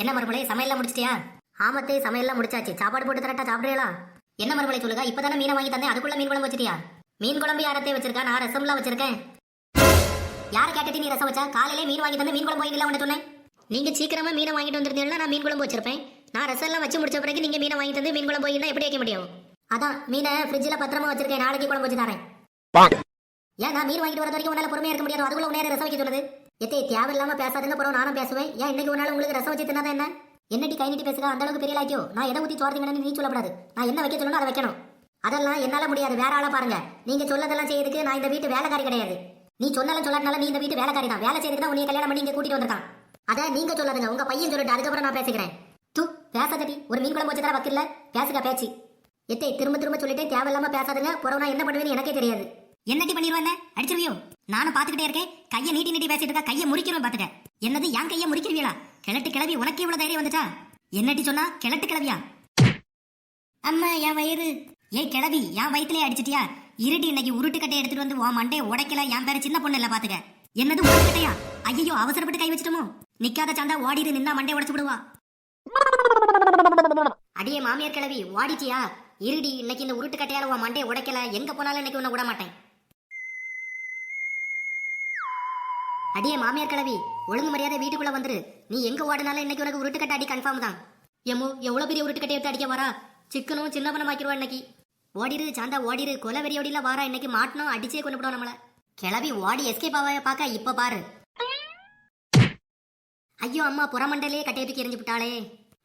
என்ன மறுமலை சமையல்லாம் முடிச்சிட்டியா? ஆமத்தே சமையல்லாம் முடிச்சாச்சு. சாப்பாடு போட்டு தரட்டா சாப்பிடுறீங்களா? என்ன மறுமலை சொல்லுங்க? இப்பதானே மீனை வாங்கி தந்தேன். அதுக்குள்ள மீன் குழம்பு வச்சிட்டியா? மீன் குழம்பு யாரத்தே வச்சிருக்கா? நான் ரசம்லாம் வச்சிருக்கேன். யாரை கேட்டுட்டு நீ ரசம் வச்சா? காலையிலே மீன் வாங்கி தந்து மீன் குழம்பு வாங்கிடலாம் உன்ன சொன்னேன். நீங்க சீக்கிரமா மீனை வாங்கிட்டு வந்திருந்தீங்கன்னா நான் மீன் குழம்பு வச்சிருப்பேன். நான் ரசம் எல்லாம் வச்சு முடிச்ச பிறகு நீங்க மீனை வாங்கி தந்து மீன் குழம்பு வாங்கினா எப்படி வைக்க முடியும்? அதான் மீனை ஃப்ரிட்ஜில் பத்திரமா வச்சிருக்கேன். நாளைக்கு குழம்பு வச்சு தரேன். ஏன் நான் மீன் வாங்கிட்டு வரது வரைக்கும் உன்னால பொறுமையா இருக்க முடியாது? அதுக்குள்ள உன்னைய ரசம் வைக்க சொல்லுது எத்தே தேவையில்லாம பேசாதுங்க அப்புறம் நானும் பேசுவேன். ஏன் இன்னைக்கு ஒரு நாள் உங்களுக்கு ரசம் வச்சு தின்னாதான் என்ன? என்னடி கை நீட்டி பேசுக அந்த அளவுக்கு பெரிய லாக்கியோ நான் எதை ஊற்றி சோர்த்தீங்கன்னு நீ சொல்லக்கூடாது நான் என்ன வைக்க சொல்லணும் அதை வைக்கணும். அதெல்லாம் என்னால முடியாது. வேற ஆளா பாருங்க. நீங்க சொல்லதெல்லாம் செய்யறதுக்கு நான் இந்த வீட்டு வேலைக்காரி கிடையாது. நீ சொன்னாலும் சொல்லாட்டினாலும் நீ இந்த வீட்டு வேலைக்காரி தான். வேலை செய்யறதுக்கு தான் உன்னை கல்யாணம் பண்ணி இங்க கூட்டிட்டு வந்திருக்கான். அதை நீங்க சொல்லாதுங்க. உங்க பையன் சொல்லிட்டு அதுக்கப்புறம் நான் பேசுகிறேன் தூ பேசாதடி. ஒரு மீன் குழம்பு வச்சுதான் தர வக்கில்ல. பேசுக பேச்சு. எத்தை திரும்ப திரும்ப சொல்லிட்டே தேவையில்லாம பேசாதுங்க. புறவு நான் என்ன பண்ணுவேன்னு எனக்கே தெரியாது. என்னடி பண்ணிடுவேன் அடிச்சிருவியோ? நானும் பாத்துக்கிட்டே இருக்கேன். கையை நீட்டி நீட்டி பேசிட்டு இருக்கா? கையை முறிக்கிறோம் பாத்துக்க என்னது என் கையை முறிக்கிறீங்களா கிழட்டு கிளவி உனக்கு இவ்வளவு தைரியம் வந்துச்சா? என்னடி சொன்னா? கிழட்டு கிளவியா? அம்மா என் வயிறு. ஏய் கிளவி என் வயிற்றுலயே அடிச்சிட்டியா? இருடி இன்னைக்கு உருட்டு கட்டையை எடுத்துட்டு வந்து உன் மண்டையை உடைக்கல என் பேர சின்ன பொண்ணு இல்ல பாத்துக்க என்னது உருட்டு கட்டையா? ஐயோ அவசரப்பட்டு கை வச்சிட்டோமோ? நிக்காத சண்டா ஓடிடு நின்னா மண்டையை உடைச்சு விடுவா. அடியே மாமியார் கிளவி ஓடிச்சியா இருடி இன்னைக்கு இந்த உருட்டு கட்டையால உன் மண்டையை உடைக்கல எங்க போனாலும் இன்னைக்கு உன்னை விட மாட்டேன். அடியே மாமியார் கிளவி ஒழுங்கு மரியாதை வீட்டுக்குள்ள வந்துரு. நீ எங்க ஓடினாலும் இன்னைக்கு உனக்கு உருட்டு கட்டை அடி கன்ஃபார்ம் தான். எம்மோ எவ்வளவு பெரிய உருட்டு கட்டை எடுத்து அடிக்க வரா சிக்கனும் சின்ன பண்ண இன்னைக்கு. ஓடிரு சாந்தா ஓடிரு கொலை வெறி ஓடில வாரா இன்னைக்கு மாட்டணும் அடிச்சே கொண்டு போடும் நம்மள. கிளவி ஓடி எஸ்கேப் ஆவாய பாக்க? இப்ப பாரு. ஐயோ அம்மா புறமண்டலே கட்டையை தூக்கி எரிஞ்சு விட்டாளே.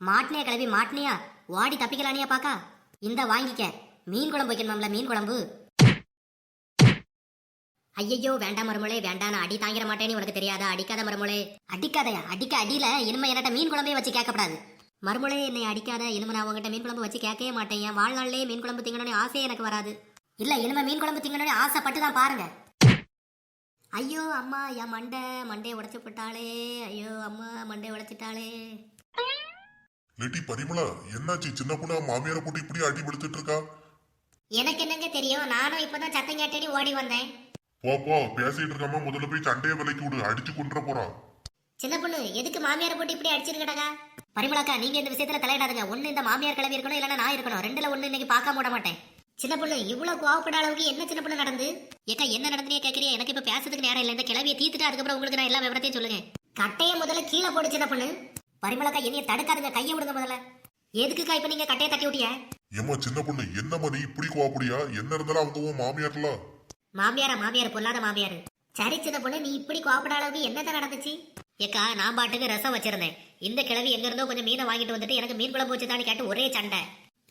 மாட்டினே கிளவி மாட்டினியா? ஓடி தப்பிக்கலானியா பாக்கா? இந்த வாங்கிக்க. மீன் குழம்பு வைக்கணுமாம்ல மீன் குழம்பு? ஐயையோ வேண்டாம் மருமலே வேண்டாம் அடி தாங்கிட மாட்டேன்னு உனக்கு தெரியாதா? அடிக்காத மருமலே அடிக்காதயா? அடிக்க அடியில இனிமே என்கிட்ட மீன் குழம்பே வச்சு கேட்கப்படாது. மறுமொழி என்னை அடிக்காத இனிமே நான் உங்ககிட்ட மீன் குழம்பு வச்சு கேட்கவே மாட்டேன். என் வாழ்நாளிலே மீன் குழம்பு திங்கணும்னு ஆசையே எனக்கு வராது. இல்ல இனிமே மீன் குழம்பு திங்கணும்னு ஆசைப்பட்டு தான் பாருங்க. ஐயோ அம்மா என் மண்டை. மண்டையை உடைச்சு போட்டாளே. ஐயோ அம்மா மண்டையை உடைச்சிட்டாளே. லேட்டி பரிமளா என்னாச்சு? சின்ன பொண்ணா மாமியாரை போட்டு இப்படி அடி இருக்கா? எனக்கு என்னங்க தெரியும்? நானும் இப்பதான் சத்தம் கேட்டேடி ஓடி வந்தேன். போ போ பேசிட்டு இருக்காம முதல்ல போய் சண்டையை விலைக்கு விடு அடிச்சு கொண்டுற போறா. சின்ன பொண்ணு எதுக்கு மாமியாரை போட்டு இப்படி அடிச்சிருக்கடா பரிமளாக்கா நீங்க இந்த விஷயத்துல தலையிடாதுங்க. ஒண்ணு இந்த மாமியார் கிளம்பி இருக்கணும் இல்லைன்னா நான் இருக்கணும். ரெண்டுல ஒண்ணு இன்னைக்கு பார்க்க விட மாட்டேன். சின்ன பொண்ணு இவ்வளவு கோவப்பட அளவுக்கு என்ன சின்ன பொண்ணு நடந்து? ஏக்கா என்ன நடந்தே கேக்குறியா? எனக்கு இப்ப பேசுறதுக்கு நேரம் இல்ல. இந்த கிளவியை தீத்துட்டு அதுக்கப்புறம் உங்களுக்கு நான் எல்லா விவரத்தையும் சொல்லுங்க. கட்டைய முதல்ல கீழே போடு சின்ன பொண்ணு. பரிமளாக்கா என்னைய தடுக்காதுங்க. கையை விடுங்க முதல்ல. எதுக்குக்கா இப்ப நீங்க கட்டையை தட்டி விட்டிய? ஏம்மா சின்ன பொண்ணு என்னம்மா நீ இப்படி கோவப்படியா என்ன இருந்தாலும் அவங்க உன் மாமியார்ல மாமியாரா மாமியார் பொல்லாத மாமியார். சரி சின்ன பொண்ணு நீ இப்படி கோவப்பட அளவுக்கு என்னதான் நடந்துச்சு? ஏக்கா நான் பாட்டுக்கு ரசம் வச்சிருந்தேன். இந்த கிழவி எங்க இருந்தோ கொஞ்சம் மீனை வாங்கிட்டு வந்துட்டு எனக்கு மீன் குழம்பு வச்சுதான்னு கேட்டு ஒரே சண்டை.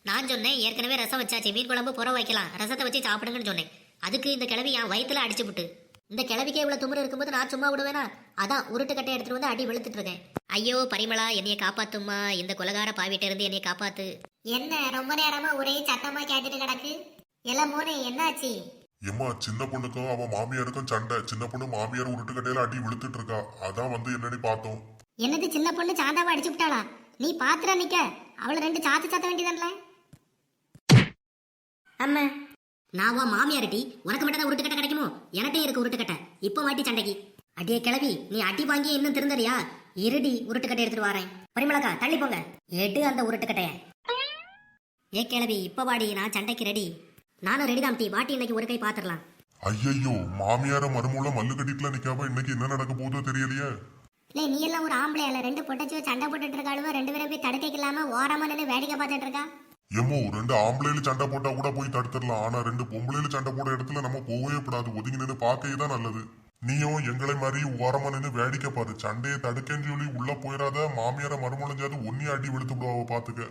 நான் சொன்னேன் ஏற்கனவே ரசம் வச்சாச்சு மீன் குழம்பு புற வைக்கலாம் ரசத்தை வச்சு சாப்பிடுங்கன்னு சொன்னேன். அதுக்கு இந்த கிழவி என் வயிற்றுல அடிச்சு விட்டு இந்த கிழவிக்கே இவ்வளவு துமுறு இருக்கும்போது நான் சும்மா விடுவேனா? அதான் உருட்டு கட்டை எடுத்துட்டு வந்து அடி வெளுத்துட்டு இருக்கேன். ஐயோ பரிமளா என்னைய காப்பாத்தும்மா. இந்த குலகார பாவிட்ட இருந்து என்னைய காப்பாத்து. என்ன ரொம்ப நேரமா ஒரே சத்தமா கேட்டுட்டு கிடக்கு? எல்லாம் மூணு என்னாச்சு? ஏம்மா சின்ன பொண்ணுக்கும் அவன் மாமியாருக்கும் சண்டை. சின்ன பொண்ணு மாமியார் உருட்டு கட்டையில அடி வெளுத்துட்டு இருக்கா. அதான் வந்து என்னன்னு பார்த்தோம். என்னது சின்ன பொண்ணு சாந்தாவை அடிச்சு விட்டாளா? நீ பாத்துற நிக்க. அவளை ரெண்டு சாத்து சாத்த வேண்டியதான்ல அம்மா. நான் உன் மாமியார் டி உனக்கு மட்டும் தான் உருட்டுக்கட்டை கிடைக்குமோ? எனட்டே இருக்கு உருட்டுக்கட்டை இப்போ வாட்டி சண்டைக்கு. அடியே கிளவி நீ அடி வாங்கி இன்னும் திருந்தறியா? இருடி உருட்டுக்கட்டை எடுத்துட்டு வரேன். பரிமளக்கா தள்ளி போங்க. எடு அந்த உருட்டுக்கட்டைய ஏ கிளவி இப்ப வாடி நான் சண்டைக்கு ரெடி நானும் ரெடி தான் டி வாட்டி இன்னைக்கு ஒரு கை பாத்துடலாம். ஐயையோ மாமியார மருமூல மல்லு கட்டிட்டுல நிக்காம இன்னைக்கு என்ன நடக்க போகுதோ தெரியலையே. இல்லை நீ எல்லாம் ஒரு ஆம்பளை இல்ல ரெண்டு பொட்டச்சு சண்டை போட்டுட்டு இருக்காளுவ ரெண்டு பேரும் போய் தடுக்க இல்லாம ஓரமா நின்று வேடிக்கை பார்த்துட்டு இருக்கா? எம்மோ ரெண்டு ஆம்பளையில சண்டை போட்டா கூட போய் தடுத்துடலாம். ஆனா ரெண்டு பொம்பளையில சண்டை போட இடத்துல நம்ம போகவே கூடாது ஒதுங்கி நின்று பார்க்கவே தான் நல்லது. நீயும் எங்களை மாதிரி ஓரமா நின்று வேடிக்கை பாரு. சண்டையை தடுக்கன்னு சொல்லி உள்ள போயிடாத. மாமியார மருமலைஞ்சாது ஒன்னி அடி வெளுத்து விடுவாவ பாத்துக்க.